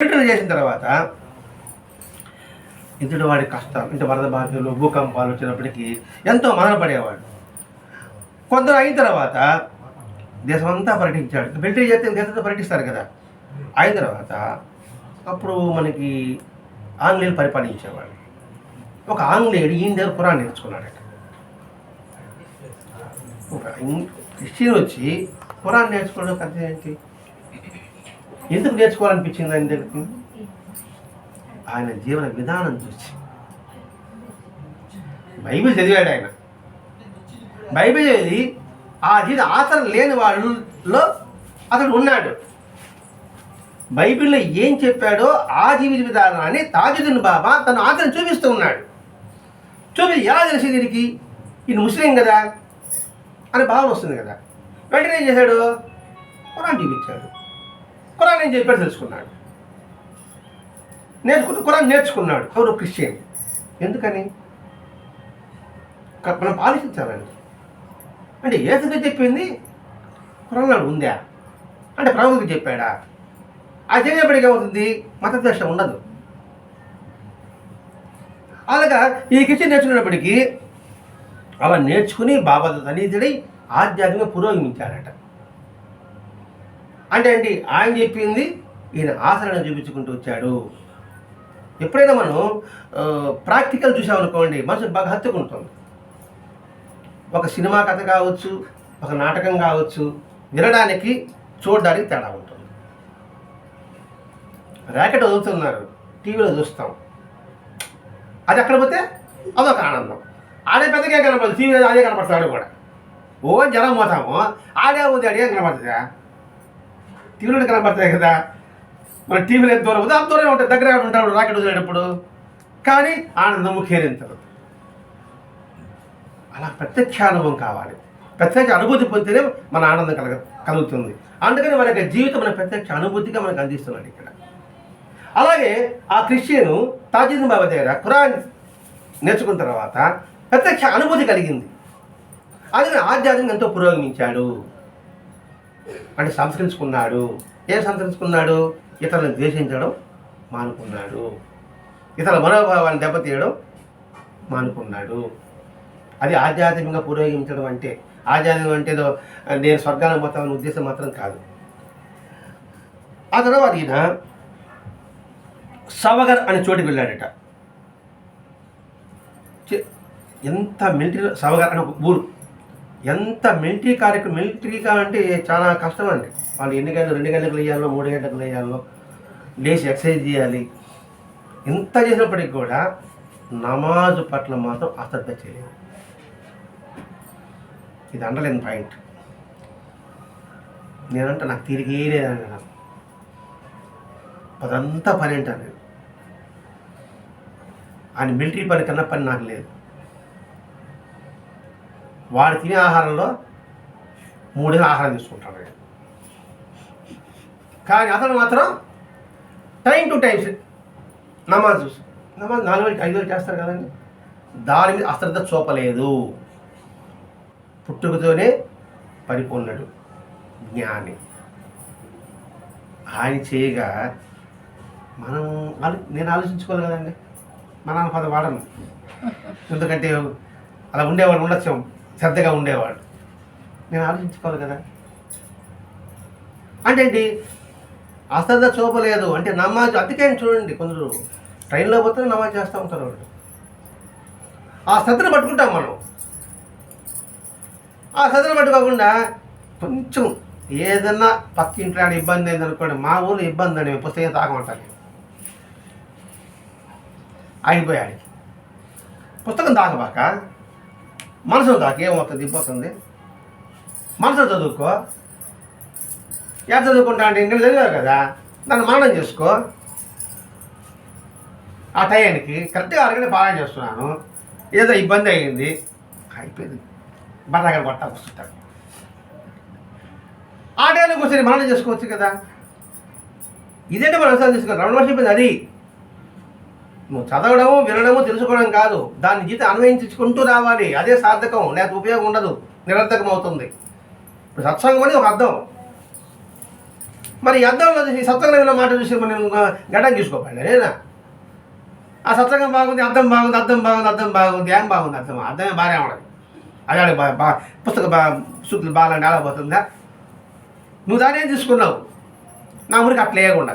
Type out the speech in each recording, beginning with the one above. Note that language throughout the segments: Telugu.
ఫిల్టర్ చేసిన తర్వాత ఇతడు వాడి కష్టాలు అంటే వరద బాధ్యులు భూకంపాలు వచ్చినప్పటికీ ఎంతో మదనపడేవాడు కొందరు అయిన తర్వాత దేశమంతా పర్యటించాడు. మిలిటరీ చేస్తే దేశంతో పర్యటిస్తారు కదా. అయిన తర్వాత అప్పుడు మనకి ఆంగ్లేయులు పరిపాలించేవాడు ఒక ఆంగ్లేయుడు ఈయన దగ్గర పురాణం నేర్చుకున్నాడట. ఒక క్రిస్టియన్ వచ్చి పురాణం నేర్చుకోవడం కథ ఏంటి? ఎందుకు నేర్చుకోవాలనిపించింది ఆయన దగ్గరికి? ఆయన జీవన విధానం చూసి. బైబిల్ చదివాడు ఆయన. బైబిల్ చదివి ఆ జీవిత ఆచరణ లేని వాళ్ళలో అతడు ఉన్నాడు. బైబిల్లో ఏం చెప్పాడో ఆ జీవిత విధానాన్ని తాజుద్దీన్ బాబా తన ఆచరణ చూపిస్తూ ఉన్నాడు. చూపి ఎలా తెలిసి దీనికి? ఈయన ముస్లిం కదా? అని భావన వస్తుంది కదా. వెంటనే ఏం చేశాడు? ఖురాన్ చూపించాడు కురాన్ ఏం చెప్పాడు తెలుసుకున్నాడు. నేర్చుకున్న కురాన్ నేర్చుకున్నాడు. ఎవరు? క్రిస్టియన్. ఎందుకని? మనం ఆలోచించాలండి. అంటే ఏసుగా చెప్పింది ఖురాన్లో ఉందా? అంటే ప్రభుత్వం చెప్పాడా? ఆ చేసేప్పటికి ఏమవుతుంది? మతద్వేషం ఉండదు. అలాగా ఈ క్రిస్టియన్ నేర్చుకున్నప్పటికీ అలా నేర్చుకుని బాబా తనీతుడై ఆధ్యాత్మిక పురోగమించాడట. అంటే ఏంటి? ఆయన చెప్పింది ఈయన ఆచరణ చూపించుకుంటూ వచ్చాడు. ఎప్పుడైనా మనం ప్రాక్టికల్ చూసామనుకోండి మనసు బాగా హత్తుకుంటుంది ఒక సినిమా కథ కావచ్చు ఒక నాటకం కావచ్చు వినడానికి చూడడానికి తేడా ఉంటుంది. ర్యాకెట్ వదులుతున్నారు టీవీలో చూస్తాం. అది అక్కడ పోతే అదొక ఆనందం. ఆడే పెద్దగా కనపడదు టీవీలో అదే కనపడతాడు కూడా. ఓ జనం పోతాము ఆడే ఉంది అడిగే కనపడుతుందా టీవీలో కనబడతాయి కదా. మన టీవీలో ఎంత దూరం ఉందో అంత దూరం ఉంటుంది దగ్గర ఉంటాడు రాకెట్ వదిలేటప్పుడు కానీ ఆనందము కేరింతలు అలా ప్రత్యక్ష అనుభవం కావాలి. ప్రత్యక్ష అనుభూతి పొందితేనే మన ఆనందం కలగ కలుగుతుంది. అందుకని మన యొక్క జీవితం మన ప్రత్యక్ష అనుభూతిగా మనకు అందిస్తున్నాడు ఇక్కడ. అలాగే ఆ క్రిస్టియను తాజీద్ బాబా దగ్గర ఖురాన్ నేర్చుకున్న తర్వాత ప్రత్యక్ష అనుభూతి కలిగింది. అది ఆధ్యాత్మికంగా ఎంతో పురోగమించాడు. అంటే సంస్కరించుకున్నాడు ఏం సంస్కరించుకున్నాడు ఇతరులను ద్వేషించడం మానుకున్నాడు. ఇతర మనోభావాన్ని దెబ్బతీయడం మానుకున్నాడు. అది ఆధ్యాత్మికంగా పురోగమించడం అంటే ఆధ్యాత్మికం అంటే నేను స్వర్గానికి పోతామని ఉద్దేశం మాత్రం కాదు. ఆ తర్వాత ఈయన సవగర్ అనే చోటుకి వెళ్ళాడట. ఎంత మిలిటరీ సవగర్ అనే ఒక ఊరు. ఎంత మిలిటరీ కార్యక్రమం మిలిటరీగా అంటే చాలా కష్టం అండి. వాళ్ళు ఎన్ని గంటలు రెండు గంటలకు వేయాలో మూడు గంటలకు వేయాలో లేచి ఎక్సర్సైజ్ చేయాలి. ఇంత చేసినప్పటికి కూడా నమాజు పట్ల మాత్రం అశ్రద్ధ చేయలేదు. ఇది అండర్లైన్ పాయింట్ నేనంటే నాకు తిరిగే లేదండి నాకు. అదంతా పని అంటాను నేను. ఆయన మిలిటరీ పని కన్నా పని నాకు లేదు. వాడు తినే ఆహారంలో మూడే ఆహారం తీసుకుంటాడు. కానీ అతను మాత్రం టైం టు టైం నమాజ్ చూసి నమాజ్ నాలుగు వేలకి ఐదు వేలు చేస్తారు కదండి. దాని మీద అశ్రద్ధ చూపలేదు. పుట్టుకతోనే పడిపోన్నాడు జ్ఞాని. ఆయన చేయగా మనం ఆలో నేను ఆలోచించుకోవాలి కదండి. మా నాన్న పద వాడను. ఎందుకంటే అలా ఉండేవాడు ఉండొచ్చు శ్రద్ధగా ఉండేవాడు నేను ఆలోచించుకోవాలి కదా. అంటే ఏంటి? అశ్రద్ధ చూపలేదు. అంటే నమాజ్ అందుకే చూడండి కొందరు. ట్రైన్లో పోతే నమాజ్ చేస్తూ ఉంటారు వాళ్ళు. ఆ శ్రద్ధను పట్టుకుంటాం మనం. ఆ శ్రద్ధను పట్టుకోకుండా కొంచెం ఏదన్నా పక్కింట్లో ఇబ్బంది అయిందనుకోండి మా ఊళ్ళో ఇబ్బంది అండి మేము పుస్తకం తాగమంటాను ఆగిపోయాడు. పుస్తకం తాగబాక మనసు తాకి ఏమవుతుంది దిగిపోతుంది మనసు చదువుకో ఎలా చదువుకుంటా అంటే ఇంకా చదివారు కదా దాన్ని మననం చేసుకో ఆ టయానికి కరెక్ట్గా అరగంట పాలన చేస్తున్నాను ఏదో ఇబ్బంది అయ్యింది అయిపోయింది బర్రగా కొట్టా కూర్చుంటాడు ఆ టైంలో కూర్చొని మననం చేసుకోవచ్చు కదా ఇదేంటి మనం అర్థం చేసుకోవాలి రమణ మహర్షి అది నువ్వు చదవడము వినడము తెలుసుకోవడం కాదు. దాని జీతం అన్వయించుకుంటూ రావాలి. అదే సార్థకం. లేకపోతే ఉపయోగం ఉండదు. నిరర్థకం అవుతుంది ఇప్పుడు సత్సంగం అని ఒక అర్థం. మరి ఈ అద్దంలో చూసి సత్సంగంలో మాట చూసి మనం గడ్డం తీసుకోకండి నేనా ఆ సత్సంగం బాగుంది అర్థం బాగుంది అర్థం బాగుంది అర్థం బాగుంది ఏం బాగుంది అర్థం అర్థమే బాగానే ఉండదు అదే బా- బా పుస్తక బా సూట్లు బాగాలండి అలా పోతుందా నువ్వు దాన్ని ఏం తీసుకున్నావు? నా మురికి అట్లా వేయకుండా.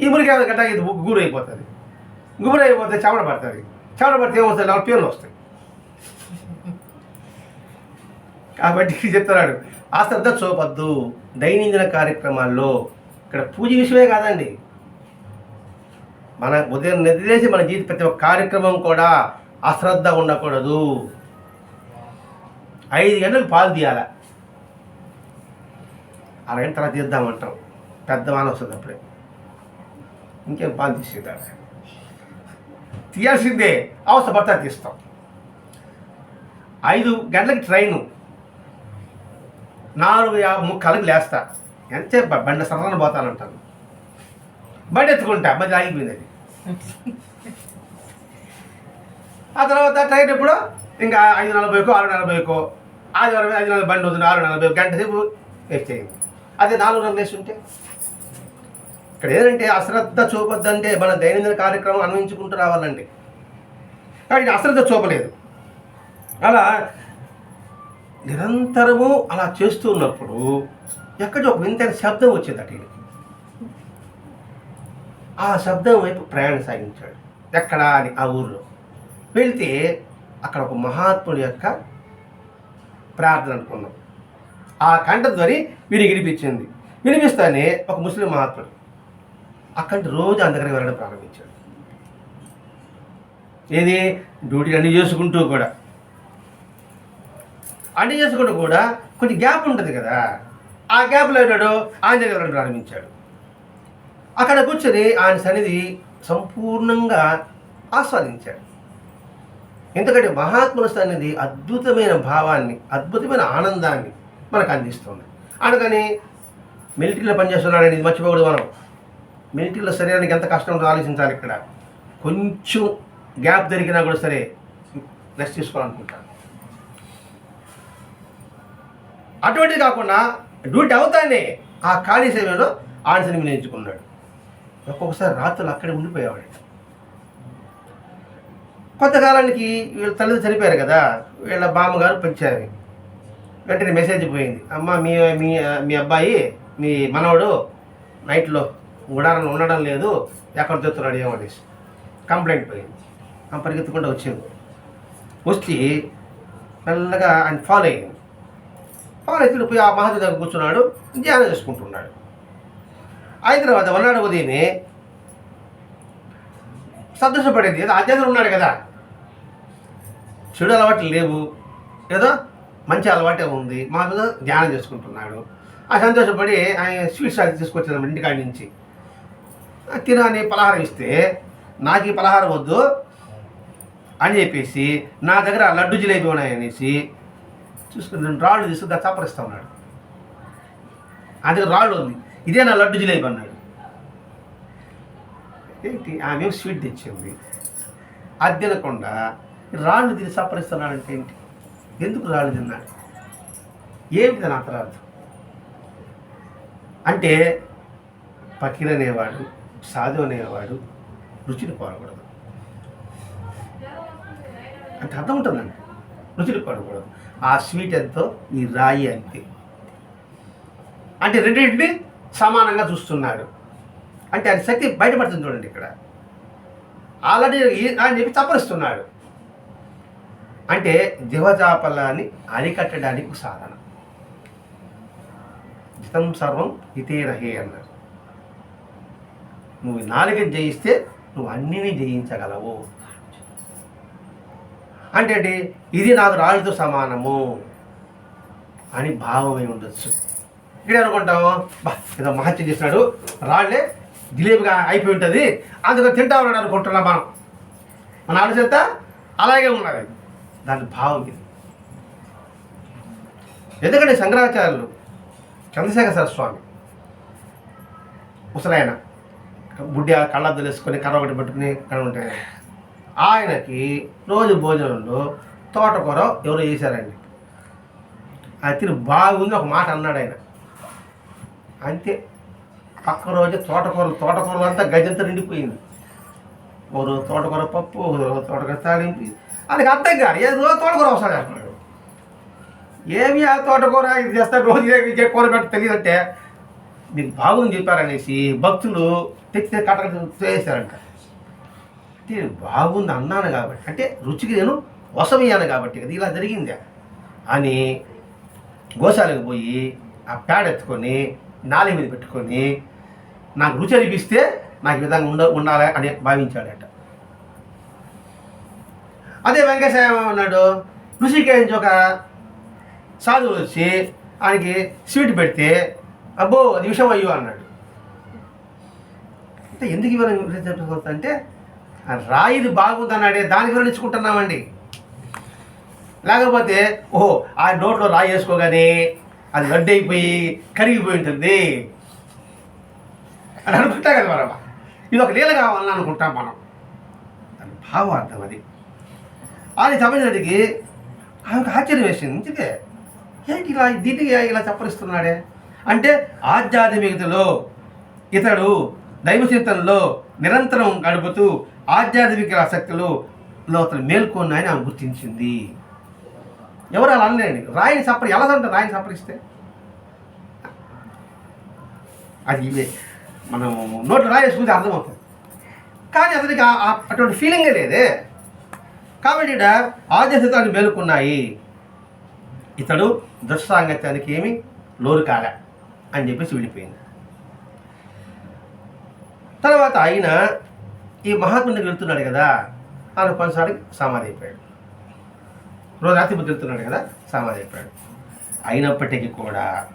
ఈ మురికి గడ్డ ఇది అయిపోతుంది. గుబురు అయిపోతే చెమట పడుతుంది. చెమట పడితే ఏమవుతుంది నాలుగు పేర్లు వస్తాయి. కాబట్టి చెప్తున్నాడు. అశ్రద్ధ చూపద్దు. దైనందిన కార్యక్రమాల్లో ఇక్కడ పూజ విషయమే కాదండి. మన ఉదయం నిద్రలేసి మన జీవిత ప్రతి ఒక్క కార్యక్రమం కూడా అశ్రద్ధ ఉండకూడదు. ఐదు గంటలకు పాలు తీయాల. అరగంట తర్వాత తీద్దామంటాం పెద్ద వాన వస్తుంది అప్పుడే. ఇంకేం పాలు తీసేద్దాం? తీయాల్సిందే. అవసరపడతా తీస్తాం. ఐదు గంటలకి ట్రైను. నాలుగు యాభై ముక్కలకి లేస్తా. ఎంతే బండి సర్రన పోతానంటాను బండి ఎత్తుకుంటా మధ్య ఆగిపోయింది అది. ఆ తర్వాత ట్రైన్ ఎప్పుడు? ఇంకా ఐదు నలభైకో ఆరు నలభైకో. ఆదివారం ఐదు నలభై బండి వస్తుంది ఆరు నలభై గంట సేపు వేస్ట్ అయింది అదే నాలుగు రన్ వేసి ఉంటే ఇక్కడ ఏంటంటే అశ్రద్ధ చూపొద్దంటే మన దైనందిన కార్యక్రమం అన్వయించుకుంటూ రావాలండి. కాబట్టి అశ్రద్ధ చూపలేదు. అలా నిరంతరము అలా చేస్తూ ఉన్నప్పుడు ఎక్కడో ఒక వింతైన శబ్దం వచ్చింది అటు ఆ శబ్దం వైపు ప్రయాణం సాగించాడు. ఎక్కడ అని ఆ ఊర్లో. వెళితే అక్కడ ఒక మహాత్ముడి యొక్క ప్రార్థన అనుకున్నాం. ఆ కంఠధ్వని వీరికి వినిపించింది. వినిపిస్తానే ఒక ముస్లిం మహాత్ముడు అక్కడి రోజు అందరికి వెళ్ళడం ప్రారంభించాడు. ఏది? డ్యూటీ అన్ని చేసుకుంటూ కూడా. అన్ని చేసుకుంటూ కూడా కొంచెం గ్యాప్ ఉంటుంది కదా. ఆ గ్యాప్లో ఏనాడు ఆయన దగ్గర వెళ్ళడం ప్రారంభించాడు. అక్కడ కూర్చొని ఆయన సన్నిధి సంపూర్ణంగా ఆస్వాదించాడు. ఎందుకంటే మహాత్ముల సన్నిధి అద్భుతమైన భావాన్ని అద్భుతమైన ఆనందాన్ని మనకు అందిస్తుంది. అందుకని మిలిటరీలో పనిచేస్తున్నాడని ఇది మర్చిపోకూడదు మనం. మిలిటరీలో శరీరానికి ఎంత కష్టం ఉందో ఆలోచించాలి ఇక్కడ. కొంచెం గ్యాప్ జరిగినా కూడా సరే రెస్ట్ తీసుకోవాలనుకుంటాను అటువంటిది కాకుండా డ్యూటీ అవుతానే ఆ ఖాళీ సమయంలో ఆన్సర్ని వినియోగించుకున్నాడు. ఒక్కొక్కసారి రాత్రులు అక్కడే ఉండిపోయేవాడు. కొంతకాలానికి వీళ్ళ తల్లిదండ్రులు చనిపోయారు కదా వీళ్ళ బామ్మగారు పెంచారు. వెంటనే మెసేజ్ పోయింది. అమ్మ మీ మీ మీ అబ్బాయి మీ మనవడు నైట్లో గుడారంలో ఉండడం లేదు. ఎక్కడ చెప్తున్నాడు ఏమనేసి కంప్లైంట్ పోయింది. ఆ వచ్చింది. వచ్చి మెల్లగా ఆయన ఫాలో అయ్యింది. ఫాలో అయితే పోయి ఆ మహాదేవి దగ్గర కూర్చున్నాడు. ధ్యానం చేసుకుంటున్నాడు. అయిన తర్వాత వన్నాడు ఉదయమే. సంతోషపడేది. ఏదో ఆధ్యాత్రం ఉన్నాడు కదా. చెడు అలవాట్లు లేవు. ఏదో మంచి అలవాటే ఉంది. మా ధ్యానం చేసుకుంటున్నాడు. ఆ సంతోషపడి ఆయన స్వీట్స్ తీసుకొచ్చాను ఇంటికాడి నుంచి. తినని పలహారం ఇస్తే నాకు ఈ పలహారం వద్దు అని చెప్పేసి నా దగ్గర లడ్డు జిలేబీ ఉన్నాయనేసి చూసుకుని రెండు రాళ్ళు తీసుకుని దాన్ని చప్పరిస్తా ఉన్నాడు. అందుకే రాళ్ళు ఉంది. ఇదే నా లడ్డు జిలేబీ అన్నాడు. ఏంటి? ఆమె స్వీట్ తెచ్చింది. అది తినకుండా రాళ్ళు తిని చప్పరిస్తున్నాడంటే ఏంటి? ఎందుకు రాళ్ళు తిన్నాడు ఏమిటి దాని అంతరార్థం? అంటే పకీర్ సాధు అనేవాడు రుచిని కోరకూడదు. అంటే అర్థం ఉంటుందండి రుచిని కోరకూడదు. ఆ స్వీట్ ఎంతో ఈ రాయి అంతే. అంటే రెండింటిని సమానంగా చూస్తున్నాడు. అంటే ఆయన శక్తి బయటపడుతుంది చూడండి ఇక్కడ. ఆల్రెడీ అని ఆయన చెప్పి తపరిస్తున్నాడు అంటే దివజాపలాన్ని అరికట్టడానికి ఒక సాధన. జితం సర్వం ఇతే రహే అన్నారు నువ్వు నాలుగని జయిస్తే నువ్వు అన్నిని జయించగలవు. అంటే ఇది నాకు రాళ్ళతో సమానము అని భావమై ఉండొచ్చు. ఇక్కడ అనుకుంటాం బా ఏదో మహత్యం చేసినాడు రాళ్ళే జిలేబిగా అయిపోయి ఉంటుంది. అందుకని తింటా ఉన్నాడు అనుకుంటున్నాం మనం. మన ఆలోచన అలాగే ఉన్నది. దాని భావం ఇది. ఎందుకంటే శంకరాచార్యులు చంద్రశేఖర సరస్వామి స్వామి ముసలాయన బుడ్డి కళ్ళద్దులు వేసుకొని కర్ర ఒకటి పెట్టుకుని కడ ఉంటాయి. ఆయనకి రోజు భోజనంలో తోటకూర ఎవరో చేశారండి. అది తిని బాగుంది ఒక మాట అన్నాడు ఆయన. అంతే. పక్క రోజు తోటకూర తోటకూర అంతా గజంతా నిండిపోయింది. ఓ రోజు తోటకూర పప్పు ఓ రోజు తోటకూర తాలింపు. అది అర్థం కాదు. ఏ రోజు తోటకూర అవసరం చేస్తున్నాడు. ఏమి ఆ తోటకూర ఇది చేస్తాడు రోజు ఏ- కూర పెట్టి తెలియదంటే మీకు బాగుంది చెప్పారనేసి భక్తులు తెచ్చి కట్టలు తోసేశారంట అంటే బాగుంది అన్నాను కాబట్టి అంటే రుచికి నేను వసమయ్యాను కాబట్టి అది ఇలా జరిగిందా. అని గోశాలకు పోయి ఆ పేడ ఎత్తుకొని నాలి మీద పెట్టుకొని నాకు రుచి అనిపిస్తే నాకు ఈ విధంగా ఉండ ఉండాలి అని భావించాడట. అదే వెంకటేశ్వర ఉన్నాడు. ఋషికేంచి ఒక సాధువులు వచ్చి ఆయనకి స్వీట్ పెడితే అబ్బో అది విషయం అయ్యో అన్నాడు. అంటే ఎందుకు ఇవ్వాలి అంటే రాయిది రాయిది బాగుందన్నాడే దాని వివరించుకుంటున్నామండి. లేకపోతే ఓహో ఆ నోట్లో రాయి వేసుకోగానే అది లడ్డు అయిపోయి కరిగిపోయి ఉంటుంది. అని అనుకుంటా కదా మనం. ఇది ఒక లీల కావాలని అనుకుంటాం మనం. దాని భావార్థం అది. అది తమిళనాడికి ఆమెకు ఆశ్చర్యం వేసింది. ఇందుకే ఏంటి ఇలా దీనికి ఇలా చప్పరిస్తున్నాడే? అంటే ఆధ్యాత్మికతలో ఇతడు దైవచింతనలో నిరంతరం గడుపుతూ ఆధ్యాత్మిక ఆసక్తులు లో అతను మేల్కొన్నాయని ఆమె గుర్తించింది. ఎవరు అలా అనలేండి రాయిని సప్పరి ఎలా అంటారు రాయిని సప్పరిస్తే అది ఇవే. మనం నోట్లో రాయేసుకుంటే అర్థమవుతుంది. కానీ అతనికి అటువంటి ఫీలింగే లేదే. కాబట్టి ఈడ ఆధ్యాత్మికాన్ని మేలుకున్నాయి. ఇతడు దుస్సాంగత్యానికి ఏమి లోరు కాలే అని చెప్పేసి విడిపోయింది. తర్వాత ఆయన ఈ మహాత్ముని దగ్గరికి వెళ్తున్నాడు కదా ఆయన కొన్నిసార్లు సమాధి అయిపోయాడు. రోజు రాత్రి వెళ్తున్నాడు కదా సమాధి అయిపోయాడు. అయినప్పటికీ కూడా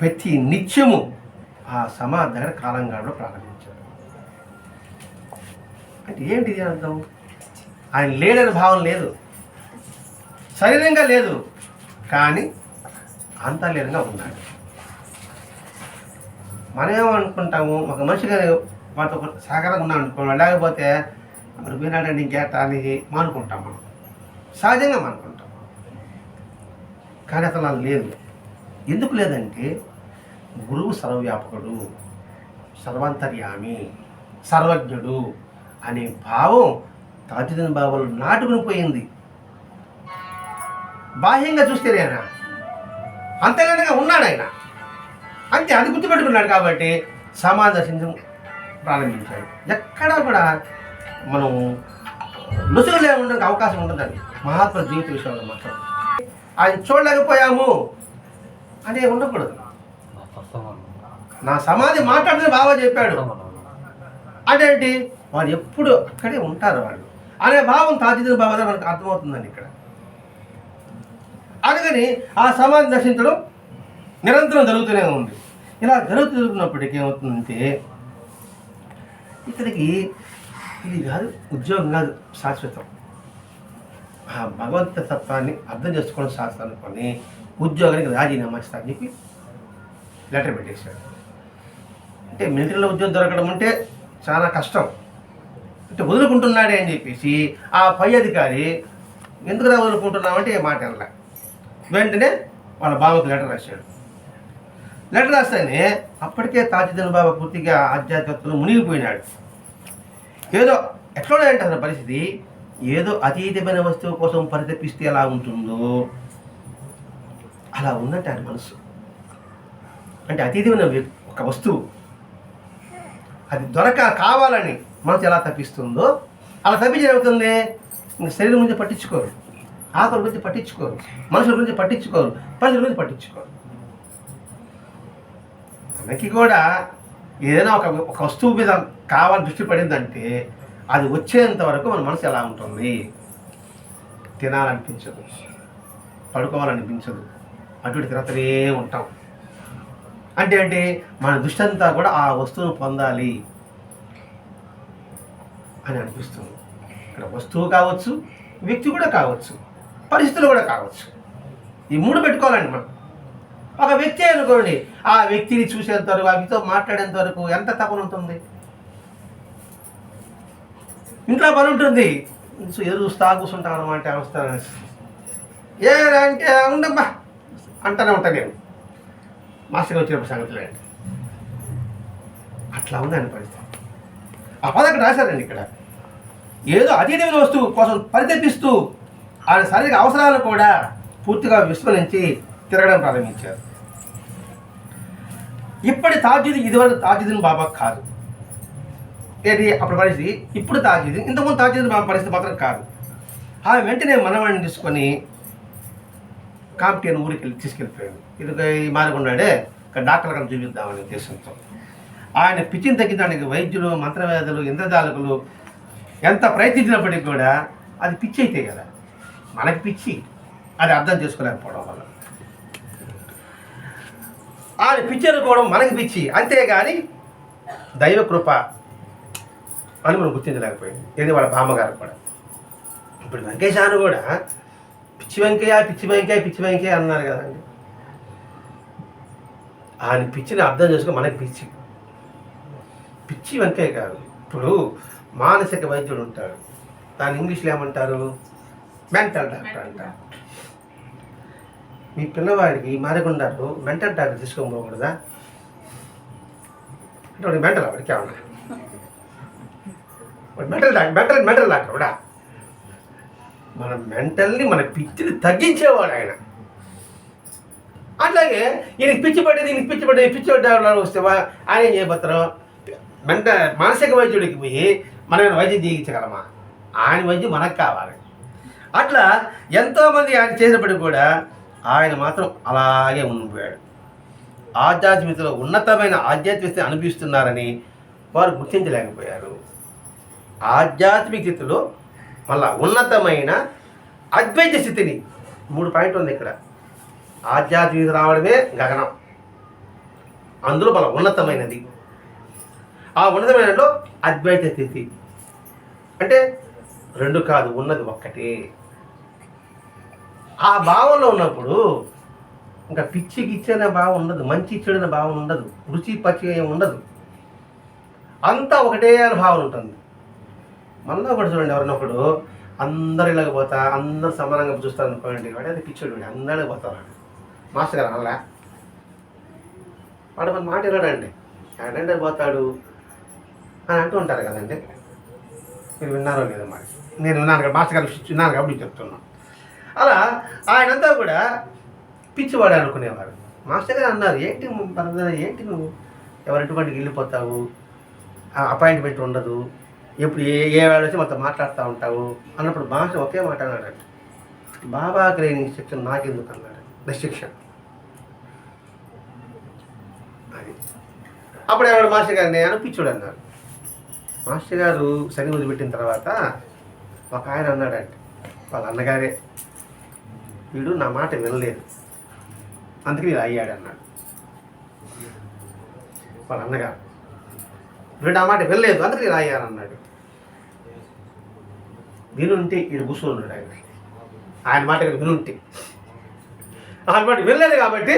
ప్రతి నిత్యము ఆ సమాధి దగ్గర కాలంగాడలో ప్రారంభించాడు. అంటే ఏంటిది అర్థం? ఆయన లేడని భావం లేదు. శరీరంగా లేదు. కానీ అంతర్లీనంగా ఉన్నాడు. మనం అనుకుంటాము ఒక మనిషిగా వాటితో సహకారంగా ఉన్నాం అనుకోండి లేకపోతే మరి పోయినాడంటే ఇంకేట అని మానుకుంటాం మనం. సహజంగా మానుకుంటాం కానీ అసలు అలా లేదు. ఎందుకు లేదంటే గురువు సర్వవ్యాపకుడు సర్వాంతర్యామి సర్వజ్ఞుడు అనే భావం తాజుదీన్ బాబాలు నాటుకుని పోయింది. బాహ్యంగా చూస్తేనే ఆయన. అంతేగానిగా ఉన్నాడు ఆయన. అంతే అది గుర్తుపెట్టుకున్నాడు కాబట్టి సమాజ దర్శించడం ప్రారంభించాడు. ఎక్కడా కూడా మనం లుసుగు లేకుండా అవకాశం ఉంటుందండి మహాత్మ జీవిత విషయంలో మాత్రం. ఆయన చూడలేకపోయాము అనే ఉండకూడదు. నా సమాధి మాట్లాడితే బాగా చెప్పాడు. అదేంటి వారు ఎప్పుడు అక్కడే ఉంటారు వాళ్ళు. అనే భావం తాజీదిన బాబా మనకు అర్థమవుతుందండి ఇక్కడ. అందుకని ఆ సమాధి దర్శించడం నిరంతరం జరుగుతూనే ఉంది. ఇలా జరుగుతున్నప్పటికీ ఏమవుతుందంటే ఇతనికి ఇది కాదు ఉద్యోగం కాదు శాశ్వతం. ఆ భగవంత తత్వాన్ని అర్థం చేసుకోవడం శాస్త్రం అనుకొని ఉద్యోగానికి రాజీనామా ఇస్తా అని చెప్పి లెటర్ పెట్టేశాడు. అంటే మిలిటరీలో ఉద్యోగం దొరకడం అంటే చాలా కష్టం. అంటే వదులుకుంటున్నాడే అని చెప్పేసి ఆ పై అధికారి ఎందుకురా వదులుకుంటున్నామంటే ఏ మాట అనలే. వెంటనే వాళ్ళ బావకు లెటర్ రాశాడు. లెటర్ రాస్తేనే అప్పటికే తాజుద్దీన్ బాబా పూర్తిగా ఆధ్యాత్మికతలో మునిగిపోయినాడు. ఏదో ఎట్లా అంటే అసలు పరిస్థితి? ఏదో అతీతమైన వస్తువు కోసం పరితపిస్తే ఎలా ఉంటుందో? అలా ఉందంటే ఆయన మనసు. అంటే అతీతమైన ఒక వస్తువు. అది దొరక కావాలని మనసు ఎలా తప్పిస్తుందో అలా తప్పించి ఏమవుతుంది? శరీరం గురించి పట్టించుకోరు. ఆకలి గురించి పట్టించుకోరు. మనుషుల గురించి పట్టించుకోరు. ప్రజల గురించి పట్టించుకోరు. మనకి కూడా ఏదైనా ఒక ఒక వస్తువు మీద కావాలని దృష్టి పడిందంటే అది వచ్చేంత వరకు మన మనసు ఎలా ఉంటుంది? తినాలనిపించదు. పడుకోవాలనిపించదు. అటువంటి తిరగతనే ఉంటాం. అంటే అంటే మన దృష్టి అంతా కూడా ఆ వస్తువును పొందాలి అని అనిపిస్తుంది. ఇక్కడ వస్తువు కావచ్చు వ్యక్తి కూడా కావచ్చు పరిస్థితులు కూడా కావచ్చు. ఈ మూడు పెట్టుకోవాలండి మనం. ఒక వ్యక్తి అనుకోండి ఆ వ్యక్తిని చూసేంత వరకు ఆ వ్యక్తితో మాట్లాడేంత వరకు ఎంత తపన ఉంటుంది? ఇంట్లో పని ఉంటుంది. సో ఎదురు చూస్తా కూర్చుంటాం అనమాట వస్తాను ఏ అంటే ఉండమ్మా అంటానే ఉంటాను నేను. మాస్టర్ వచ్చినప్పుడు సంగతి లేండి అట్లా ఉంది పరిస్థితి. ఆ పద అక్కడ రాశారండి ఇక్కడ. ఏదో అతీతమైన వస్తువు కోసం పరితపిస్తూ ఆయన శారీరక అవసరాలను కూడా పూర్తిగా విస్మరించి తిరగడం ప్రారంభించారు. ఇప్పటి తాజుద్దీన్ ఇదివరకు తాజుద్దీన్ బాబా కాదు. ఏది అప్పుడు పరిస్థితి? ఇప్పుడు తాజుద్దీన్ ఇంతకుముందు తాజుద్దీన్ బాబా పరిస్థితి మాత్రం కాదు. ఆమె వెంటనే మనవాడిని తీసుకొని కాంపిటీన్ ఊరికి వెళ్ళి తీసుకెళ్ళిపోయాడు. ఇది ఈ మారుకున్నాడే ఇక్కడ డాక్టర్ గారు చూపిద్దామని ఉద్దేశంతో. ఆయన పిచ్చిని తగ్గించడానికి వైద్యులు మంత్రవేదలు ఇంద్రజాలకులు ఎంత ప్రయత్నించినప్పటికీ కూడా అది పిచ్చి అయితే కదా. మనకి పిచ్చి. అది అర్థం చేసుకోలేకపోవడం వల్ల. ఆయన పిచ్చి అనుకోవడం మనకి పిచ్చి. అంతేగాని దైవ కృప అని మనం గుర్తించలేకపోయింది. ఇది వాళ్ళ బామ్మగారు కూడా. ఇప్పుడు వెంకటేశాను కూడా పిచ్చి వెంకయ్య పిచ్చి వెంకయ్య పిచ్చి వెంకయ్య అన్నారు కదండి ఆయన పిచ్చిని అర్థం చేసుకుని మనకి పిచ్చి. పిచ్చి వెంకయ్య కాదు. ఇప్పుడు మానసిక వైద్యుడు ఉంటాడు. దాని ఇంగ్లీష్లో ఏమంటారు? మెంటల్ డాక్టర్ అంటారు. మీ పిల్లవాడికి మారకుండారు మెంటల్ డాక్టర్ తీసుకొని పోకూడదా? అంటే వాడికి మెంటల్ వాడికి ఏమన్నా? వాడు mental doctor mental mental doctor కూడా మన మెంటల్ని మన పిచ్చిని తగ్గించేవాడు ఆయన. అట్లాగే ఈయనకి పిచ్చి పడేది ఈయనకి పిచ్చి పడేది పిచ్చి పడ్డ వస్తే ఆయన ఏం చేయబోతారు? మెంట మానసిక వైద్యుడికి పోయి మనం వైద్యం చేయించగలమా? ఆయన వైద్యం మనకు కావాలి. అట్లా ఎంతోమంది ఆయన చేసినప్పటికీ కూడా ఆయన మాత్రం అలాగే ఉండిపోయాడు. ఆధ్యాత్మికతలో ఉన్నతమైన ఆధ్యాత్మికత అనిపిస్తున్నారని వారు గుర్తించలేకపోయారు. ఆధ్యాత్మిక స్థితిలో మళ్ళా ఉన్నతమైన అద్వైత స్థితిని మూడు పాయింట్ ఉంది ఇక్కడ. ఆధ్యాత్మికత రావడమే గగనం. అందులో మళ్ళా ఉన్నతమైనది. ఆ ఉన్నతమైనలో అద్వైత స్థితి. అంటే రెండు కాదు ఉన్నది ఒక్కటే. ఆ భావంలో ఉన్నప్పుడు ఇంకా పిచ్చి గిచ్చి భావం ఉండదు మంచి చెడు భావం ఉండదు రుచి పచ్చి ఏమి ఉండదు. అంతా ఒకటే అని భావన ఉంటుంది. మళ్ళీ ఒకటి చూడండి ఎవరినొకడు అందరు ఇలాగ పోతా అందరు సమానంగా చూస్తారు అనుకోండి వాడు అది పిచ్చోడు వాడు అందరికి పోతారు వాడు. మాస్టర్ గారు అలా వాడు మన మాట ఇలాడండి ఎక్కడంటే పోతాడు అని అంటూ ఉంటారు కదండి. మీరు విన్నారో లేదో మరి. నేను విన్నాను కదా మాస్టర్ గారు విన్నాను కాబట్టి చెప్తున్నాను అలా ఆయనంతా కూడా పిచ్చివాడు అనుకునేవారు. మాస్టర్ గారు అన్నారు ఏంటి బ్రదర్ ఏంటి నువ్వు? ఎవరింటికి వెళ్ళిపోతావు? అపాయింట్మెంట్ ఉండదు. ఎప్పుడు ఏ ఏ వేళ వచ్చి మొత్తం మాట్లాడుతూ ఉంటావు? అన్నప్పుడు మాస్టర్ ఒకే మాట అన్నాడు. బాబా ట్రైనింగ్ శిక్షణ నాకెందుకు? అన్నాడు. రెస్ట్రిక్షన్ అది. అప్పుడు ఎవరు మాస్టర్ గారు? నేను పిచ్చుడు అన్నారు. మాస్టర్ గారు శని వదిలిపెట్టిన తర్వాత ఒక ఆయన అన్నాడంటే వాళ్ళ అన్నగారే వీడు నా మాట వినలేదు. అందుకే వీడు అయ్యాడు అన్నాడు వాళ్ళ అన్నగారు వీడు ఆ మాట వినలేదు అందుకే వీడు అయ్యాను అన్నాడు వినుంటే వీడు కూర్చున్నాడు ఆయన. ఆయన మాట వినుంటే ఆయన మాట వినలేదు కాబట్టి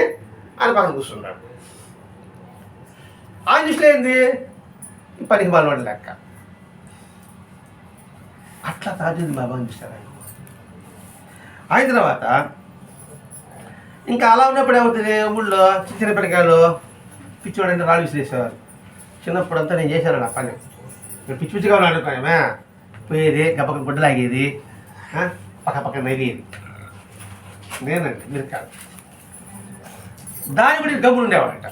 ఆయన పక్కన కూర్చున్నాడు. ఆయన దృష్టిలో ఏంది? పనికి మాలవాడి లెక్క. అట్లా తాజుది బాబా అనిపిస్తాడు ఆయన అయిన తర్వాత ఇంకా అలా ఉన్నప్పుడు ఏమవుతుంది? ఊళ్ళో చిన్న చిన్న పిల్లకాయలు పిచ్చివాడంటే రాళ్ళు విసిరేసేవారు చిన్నప్పుడు అంతా నేను చేశాను నా పని. నేను పిచ్చి పిచ్చిగా ఉన్నాను పోయేది గప్పక గుడ్డ లాగేది పక్క పక్క నవ్వేది నేనండి మీరు కాదు. దాని గురించి డబ్బులు ఉండేవాడంట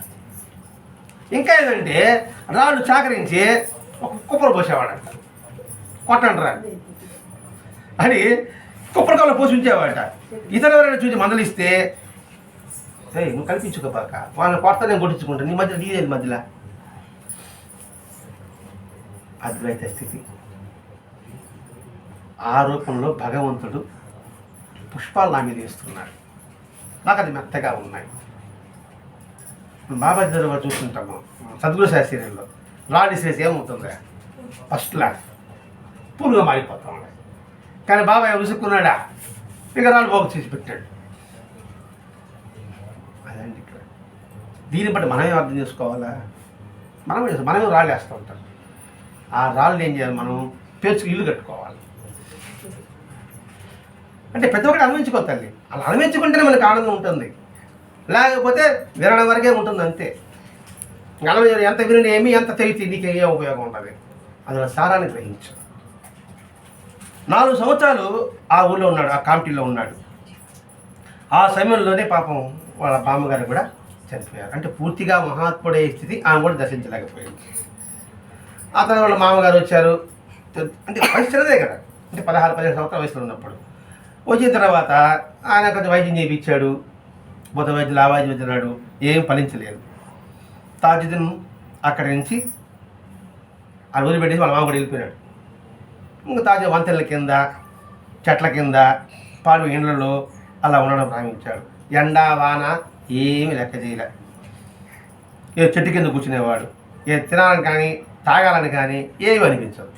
ఇంకా ఏంటంటే రాళ్ళు చాకరించి ఒక కుప్పలు పోసేవాడంట కొట్టండి రాని అని కుప్పలకాయలు పోసి ఉంచేవాడట ఇతరు ఎవరైనా చూసి మందలిస్తే ఏయ్ నువ్వు కల్పించుకోపాక వాళ్ళని కొత్తనే నేను కొట్టించుకుంటా. నీ మధ్యలో నీదే మధ్యలో? అద్వైత స్థితి. ఆ రూపంలో భగవంతుడు పుష్పాలు నా మీద వేస్తున్నాడు. నాకు అది మెత్తగా ఉన్నాయి. బాబా దగ్గర చూస్తుంటాము? సద్గురు శాస్త్రీయంలో రాడి చేసి ఏమవుతుంది ఫస్ట్ లా పూర్గా మారిపోతాం. అండి కానీ బాబాయ్ విసుక్కున్నాడా ఇక రాళ్ళు బాగు చేసి పెట్టాడు. అదండి ఇక్కడ. దీన్ని బట్టి మనమే అర్థం చేసుకోవాలా? మనమే మనమే రాళ్ళు వేస్తూ ఉంటాం. ఆ రాళ్ళు ఏం చేయాలి మనం? పేర్చుకు ఇల్లు కట్టుకోవాలి. అంటే ప్రతి ఒక్కటి అనుభవించుకో తల్లి. అలా అనుభవించుకుంటేనే మనకు ఆనందం ఉంటుంది. లేకపోతే వినడం వరకే ఉంటుంది అంతే. నలభై ఎంత విని ఏమి ఎంత తెలిసి నీకు ఏ ఉపయోగం ఉండదు. అందులో సారాన్ని గ్రహించు. నాలుగు సంవత్సరాలు ఆ ఊళ్ళో ఉన్నాడు ఆ కామిటీలో ఉన్నాడు. ఆ సమయంలోనే పాపం వాళ్ళ బామ్మగారు కూడా చనిపోయారు. అంటే పూర్తిగా మహాత్ముడే స్థితి ఆమె కూడా దర్శించలేకపోయింది. ఆ తర్వాత వాళ్ళ మామగారు వచ్చారు. అంటే వయసు చిన్నదే కదా. అంటే పదహారు పదిహేను సంవత్సరాల వయసులో ఉన్నప్పుడు. వచ్చిన తర్వాత ఆయన కొంచెం వైద్యం చేయించాడు. బుధ వైద్యులు ఆ వైద్యం వచ్చినాడు ఏం ఫలించలేదు. తాజుద్దీన్ అక్కడి నుంచి ఆ వదిలిపెట్టేసి వాళ్ళ మామ కూడా వెళ్ళిపోయాడు. ఇంకా తాజా వంతెనల కింద చెట్ల కింద పాడు ఇండ్లలో అలా ఉండడం ప్రారంభించాడు. ఎండ వాన ఏమీ లెక్క చేయలే. ఏ చెట్టు కింద కూర్చునేవాడు ఏ తినాలని కానీ తాగాలని కానీ ఏమి అనిపించదు.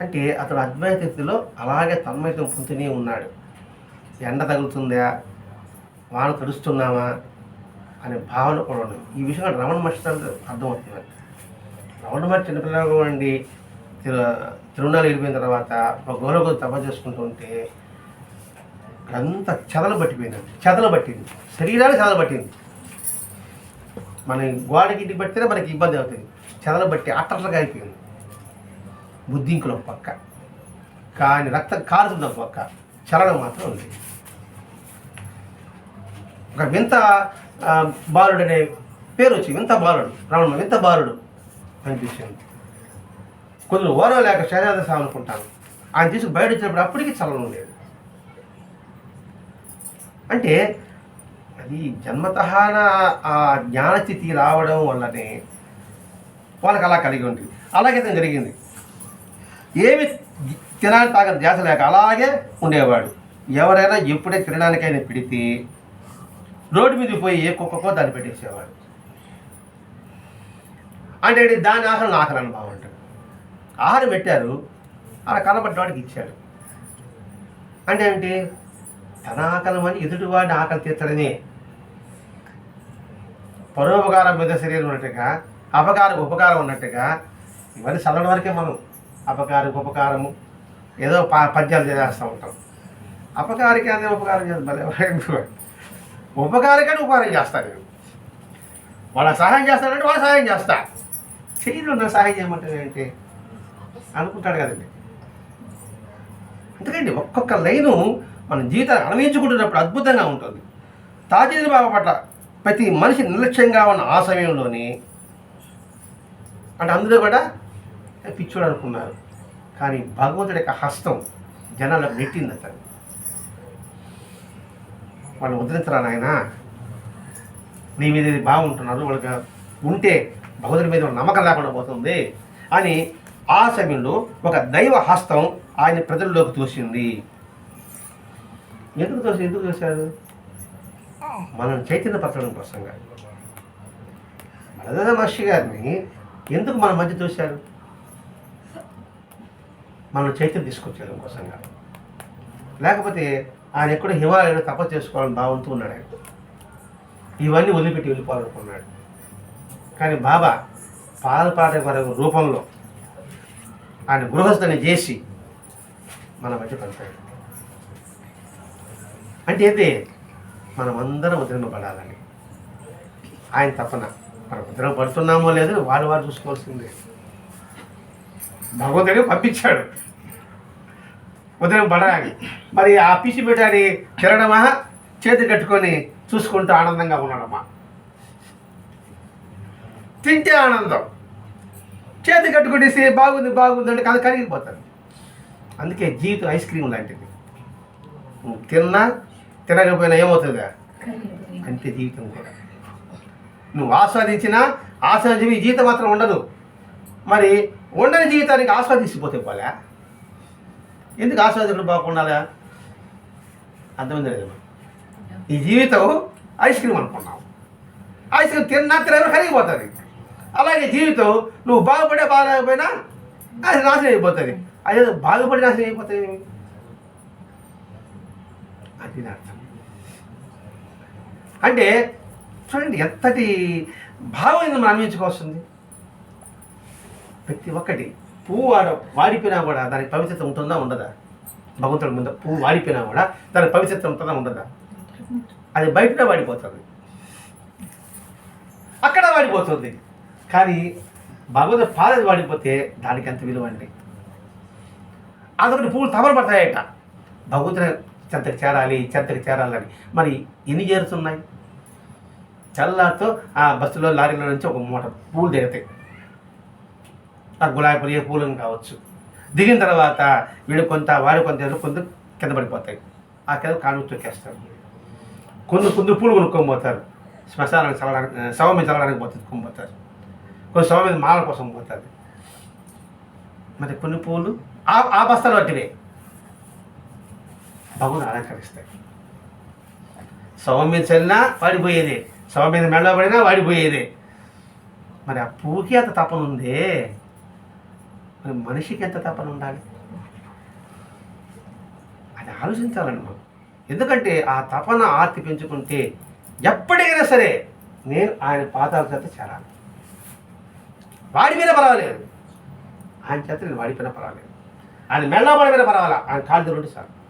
అంటే అతడు అద్వైత స్థితిలో అలాగే తన్మయత్వం పొందుతూనే ఉన్నాడు. ఎండ తగులుతుందా? వాన తడుస్తున్నామా అనే భావన కూడా ఉండదు. ఈ విషయంగా రమణ మహర్షి అర్థమవుతుంది. రమణ మహర్షి చిన్నపిల్లగా ఉండి తిరు తిరుమల వెళ్ళిపోయిన తర్వాత ఒక గోరగోలు తప చేసుకుంటూ ఉంటే అంత చెదలు పట్టిపోయింది చెదలు పట్టింది. శరీరాన్ని చెదలు పట్టింది. మన గోడకి ఇంటికి పడితేనే మనకి ఇబ్బంది అవుతుంది. చెదలు బట్టి అట్టర్లుగా అయిపోయింది. బుద్ధింకులు ఒక పక్క. కానీ రక్తం కారుతుంది ఒక పక్క. చలనం మాత్రం ఉంది. ఒక వింత బాలుడు అనే పేరు వచ్చి వింత బాలుడు. రావణ వింత బాలుడు అనిపించింది. కొందరు ఓరం లేక శరీరం అనుకుంటాను. ఆయన తీసుకు బయట వచ్చినప్పుడు అప్పటికి చలనం లేదు. అంటే అది జన్మతహాన ఆ జ్ఞానస్థితి రావడం వల్లనే వాళ్ళకి అలా కలిగి ఉంది. అలాగే అతను జరిగింది. ఏమి తినాలి తాగని ధ్యాస లేక అలాగే ఉండేవాడు. ఎవరైనా ఎప్పుడే తినడానికైనా పెడితే రోడ్డు మీద పోయి ఏ కుక్కకో దాన్ని పెట్టేసేవాడు. అంటే దాని ఆకలి ఆకలి అని ఆరు పెట్టారు. అలా కనబడ్డవాడికి ఇచ్చాడు. అంటే ఏంటి తన ఆకలి అని ఎదుటివాడిని ఆకలి తీర్చడని పరోపకారం మీద శరీరం ఉన్నట్టుగా అపకారం ఉపకారం ఉన్నట్టుగా ఇవన్నీ చదవడం వరకే మనం. అపకారం ఉపకారము ఏదో ప పద్యాలు చేస్తూ ఉంటాం. అపకారికి అదే ఉపకారం చేస్తారు ఉపకారికని ఉపకారం చేస్తాను నేను వాళ్ళ సహాయం చేస్తానంటే వాళ్ళ సహాయం చేస్తా శరీరం సహాయం చేయమంటే ఏంటి? అనుకుంటాడు కదండి. అందుకండి ఒక్కొక్క లైను మన జీవితాన్ని అన్వయించుకుంటున్నప్పుడు అద్భుతంగా ఉంటుంది. తాజేది బాబా పట్ల ప్రతి మనిషి నిర్లక్ష్యంగా ఉన్న ఆ సమయంలోని అంటే అందులో కూడా పిచ్చోడు అనుకున్నారు. కానీ భగవంతుడి యొక్క హస్తం జనాలకు నెట్టింది అతను. వాళ్ళు ఉద్ధరించరా నాయన? నీ మీద ఇది బాగుంటున్నారు వాళ్ళకి ఉంటే భగవంతుడి మీద నమ్మకం లేకుండా పోతుంది అని ఆ సమయంలో ఒక దైవ హస్తం ఆయన ప్రజల్లోకి తోసింది. ఎందుకు తోసి ఎందుకు తోశారు? మనం చైతన్యపరచడం కోసంగా మరదన మహర్షి గారిని ఎందుకు మన మధ్య తోశారు? మనం చైతన్యం తీసుకొచ్చేయడం కోసంగా లేకపోతే ఆయన ఎక్కడ హిమాలయంలో తప్ప చేసుకోవాలని భావంతో ఉన్నాడు ఆయన. ఇవన్నీ వదిలిపెట్టి వెళ్ళిపోవాలనుకున్నాడు. కానీ బాబా పాలపాట వరకు రూపంలో ఆయన గృహస్థని చేసి మన మధ్య పంపాడు అంటే అయితే మనం అందరం ఉద్రమపడాలని. ఆయన తపన. మనం ఉద్రమ పడుతున్నామో లేదో వాళ్ళు వారు చూసుకోవాల్సిందే. భగవంతుడిని పంపించాడు. ఉదయం పడాలి మరి ఆ పిచ్చి బిడ్డని తినడమా? చేతి కట్టుకొని చూసుకుంటూ ఆనందంగా ఉండడమా? తింటే ఆనందం. చేతి కట్టుకునేసి బాగుంది బాగుంది అంటే అది కరిగిపోతుంది అందుకే జీవితం ఐస్ క్రీమ్ లాంటిది. నువ్వు తిన్నా తినకపోయినా ఏమవుతుందా అంతే జీవితం కూడా. నువ్వు ఆస్వాదించినా ఆస్వాదించి జీవితం మాత్రం ఉండదు. మరి ఉండని జీవితానికి ఆస్వాదించిపోతే పోలే. ఎందుకు ఆస్వాదించడం బాగుండాలా? అర్థమైంది లేదు? ఈ జీవితం ఐస్ క్రీమ్ అనుకున్నావు. ఐస్ క్రీమ్ తిన్నా తిన కరిగిపోతుంది. అలాగే జీవితం నువ్వు బాగుపడే బాగాలేకపోయినా అది నాశనం అయిపోతుంది. అదే బాగుపడి నాశనం అయిపోతుంది అది అర్థం. అంటే చూడండి ఎంతటి భావం మనం అన్వించుకోవాల్సింది ప్రతి ఒక్కటి పువ్వు వాడ వాడిపోయినా కూడా దానికి పవిత్రత ఉంటుందా ఉండదా? భగవంతుడి ముందు పువ్వు వాడిపోయినా కూడా దానికి పవిత్రత ఉంటుందా ఉండదా? అది బయట వాడిపోతుంది. అక్కడ వాడిపోతుంది. కానీ భగవంతుడు పాదది వాడిపోతే దానికి ఎంత విలువ అండి? అదొకటి పూలు తమలు పడతాయట. భగవంతుని చెంతకు చేరాలి చెంతకు చేరాలని. మరి ఎన్ని చేరుతున్నాయి? చల్లారితో ఆ బస్సులో లారీలో నుంచి ఒక మూట పూలు దిగుతాయి. ఆ గులాబీ పూలు ఏ పూలను కావచ్చు. దిగిన తర్వాత వీడు కొంత వాడు కొంత కొంత కింద పడిపోతాయి. ఆ కింద కాను తొక్కేస్తారు. కొన్ని కొన్ని పూలు కొనుక్కొని పోతారు. శ్మశానానికి చల్లడానికి శవమి చల్లడానికి పోతుంది కొనుక్కొని కొన్ని శవం మీద మాల కోసం పోతుంది. మరి కొన్ని పూలు ఆ ఆ బస్తాలు వంటివే భగవాన్ అలంకరిస్తాయి శవం మీద చల్లినా వాడిపోయేదే. శవం మీద మెడలో పడినా వాడిపోయేదే. మరి ఆ పువ్వుకి అంత తపన ఉందే. మరి మనిషికి ఎంత తపన ఉండాలి? అది ఆలోచించాలండి మనం. ఎందుకంటే ఆ తపన ఆర్తి పెంచుకుంటే ఎప్పటికైనా సరే నేను ఆయన పాదాల చేత చేరాలి. వాడి మీద పర్వాలేదు. ఆయన చేత నేను వాడిపోయినా పర్వాలేదు. ఆయన మెల్లబడి మీద పర్వాలా? ఆయన కాళ్ళు ఉంటే చాలు.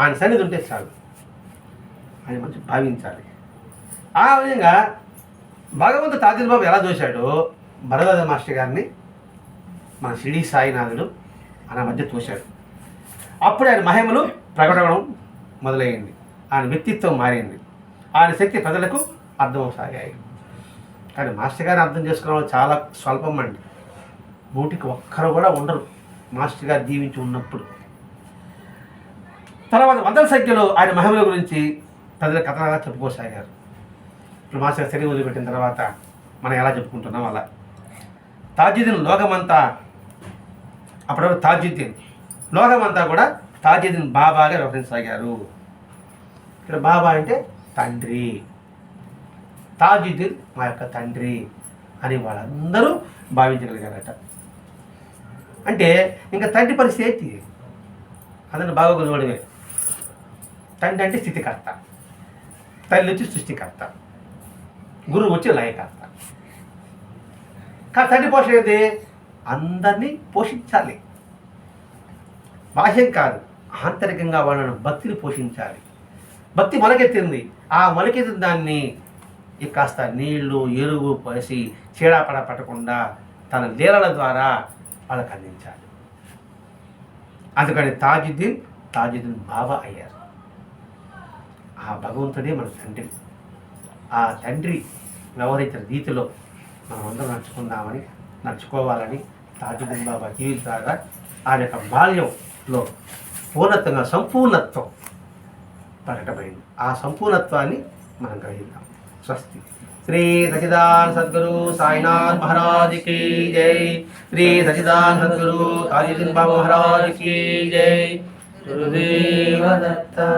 ఆయన సన్నిధి ఉంటే చాలు. ఆయన మంచి భావించాలి. ఆ విధంగా భగవంతు తాతిల్ బాబు ఎలా చూశాడో భరదాద మాస్టర్ గారిని మన షిడి సాయినాథుడు ఆయన మధ్య చూశాడు. అప్పుడు ఆయన మహిమలు ప్రకటనడం మొదలైంది ఆయన వ్యక్తిత్వం మారింది. ఆయన శక్తి ప్రజలకు అర్థమవసాగాయి. కానీ మాస్టర్ గారు అర్థం చేసుకోవడం చాలా స్వల్పం అండి. నూటికి ఒక్కరు కూడా ఉండరు. మాస్టర్ గారు జీవించి ఉన్నప్పుడు. తర్వాత వందల సంఖ్యలో ఆయన మహిమల గురించి తదిన కథలాగా చెప్పుకోసాగారు. ఇప్పుడు మాస్టర్ గారు శరీరం వదిలిపెట్టిన తర్వాత మనం ఎలా చెప్పుకుంటున్నాం అలా. తాజుద్దీన్ లోకమంతా అప్పటివరకు తాజుద్దీన్. లోకమంతా కూడా తాజుద్దీన్ బాబాగా వ్యవహరించసాగారు ఇక్కడ బాబా అంటే తండ్రి. తాజుద్దీన్ మా యొక్క తండ్రి అని వాళ్ళందరూ భావించగలిగారట. అంటే ఇంకా తండ్రి పరిస్థితి ఏంటి? అతను బాగా కొలవడమే తండ్రి అంటే స్థితికర్త. తల్లి వచ్చి సృష్టికర్త. గురువు వచ్చి లయకర్త. కానీ తండ్రి పోషణ ఏంటి? అందరినీ పోషించాలి. బాహ్యం కాదు ఆంతరికంగా వాళ్ళను భక్తిని పోషించాలి. భక్తి మొలకెత్తింది. ఆ మొలకెత్తిన దాన్ని ఇక కాస్త నీళ్ళు ఎరువు పోసి చీడాపడ పట్టకుండా తన లీలల ద్వారా వాళ్ళకు అందించాలి. అందుకని తాజుద్దీన్ తాజుద్దీన్ బాబా అయ్యారు. ఆ భగవంతుడే మన తండ్రి. ఆ తండ్రి వ్యవహరించిన రీతిలో మనం అందరం నడుచుకుందామని నడుచుకోవాలని తాజుద్దీన్ బాబా జీవితాగా ఆయన యొక్క బాల్యంలో పూర్ణత్వంగా సంపూర్ణత్వం ప్రకటమైంది. ఆ సంపూర్ణత్వాన్ని మనం గ్రహిద్దాం. स्वस्ति। श्री सचिदान सदगुरु साईनाथ महाराज की जय। श्री सचिदान सदगुरु आदित्य महाराज की जय। गुरुदेव दत्ता।